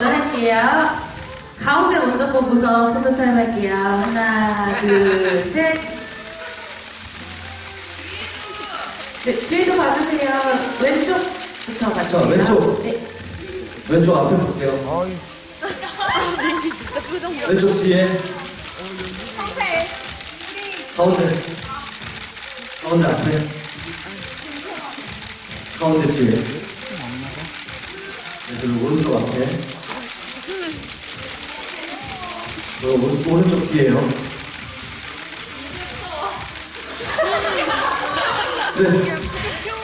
할게요. 가운데 먼저 보고서 포토타임 할게요. 하나, 둘, 셋. 네, 뒤에도 봐주세요. 왼쪽부터 봐주세요. 자, 왼쪽. 네. 왼쪽 앞에 볼게요. 왼쪽 뒤에. 가운데. 가운데 앞에. 가운데 뒤에. 네, 그리고 오른쪽 앞에. 그리고 오- 오른쪽 뒤에요. 네,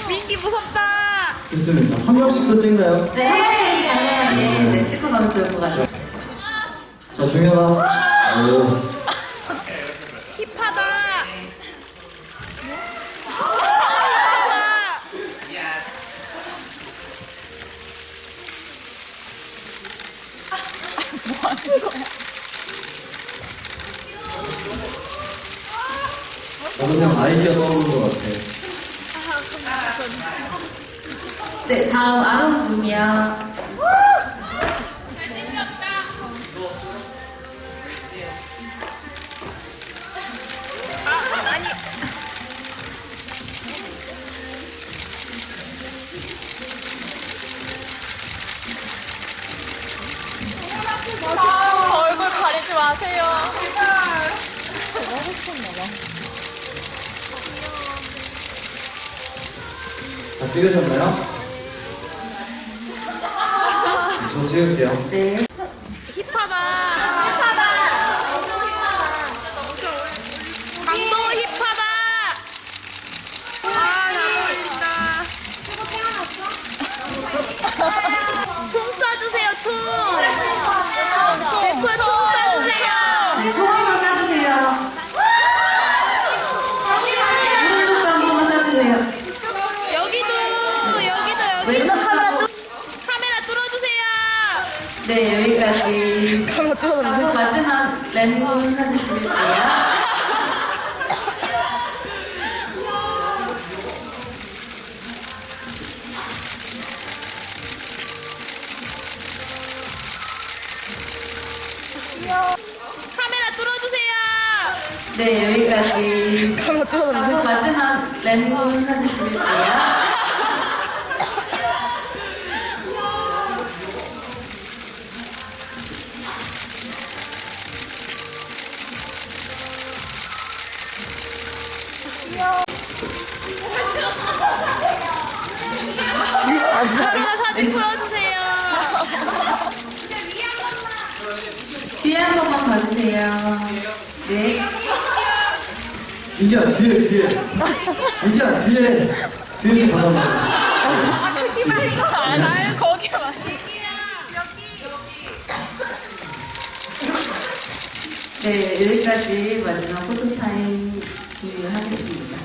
민기 무섭다. 됐습니다. 한 명씩 더 찍나요? 네, 한 번씩 간단하게 네, 찍고 가면 좋을 것 같아요. 자, 종현아. 오. 힙하다. 나도 그냥 아이디어 떠오르는 것 같아. 네, 다음 아론 군이요. 아니. 얼굴 가리지 마세요. 다 찍으셨나요? 저 찍을게요. 네. 힙하다. 힙하다. 강도 힙하다. 아, 잘 어울린다. 총 쏴주세요, 총. 백호야, 총 쏴주세요. 네, 총 한 번 쏴주세요. 오른쪽도 한 번만 쏴주세요. 여기도, 여기도, 여기도. 왼쪽 카메라 카메라 뚫어주세요. 네, 여기까지. 하고 마지막 랜분 사진 찍을게요. 카메라 뚫어주세요. 네, 여기까지. 하고 마지막 랜분 사진 찍을게요. 카메라 사진 풀어주세요. 뒤에 한 번만 봐주세요. 네. 인기야, 뒤에, 뒤에. 인기야, 뒤에. 뒤에 좀 받아봐. 아, 거기만. 네, 여기까지 마지막 포토타임 종료하겠습니다.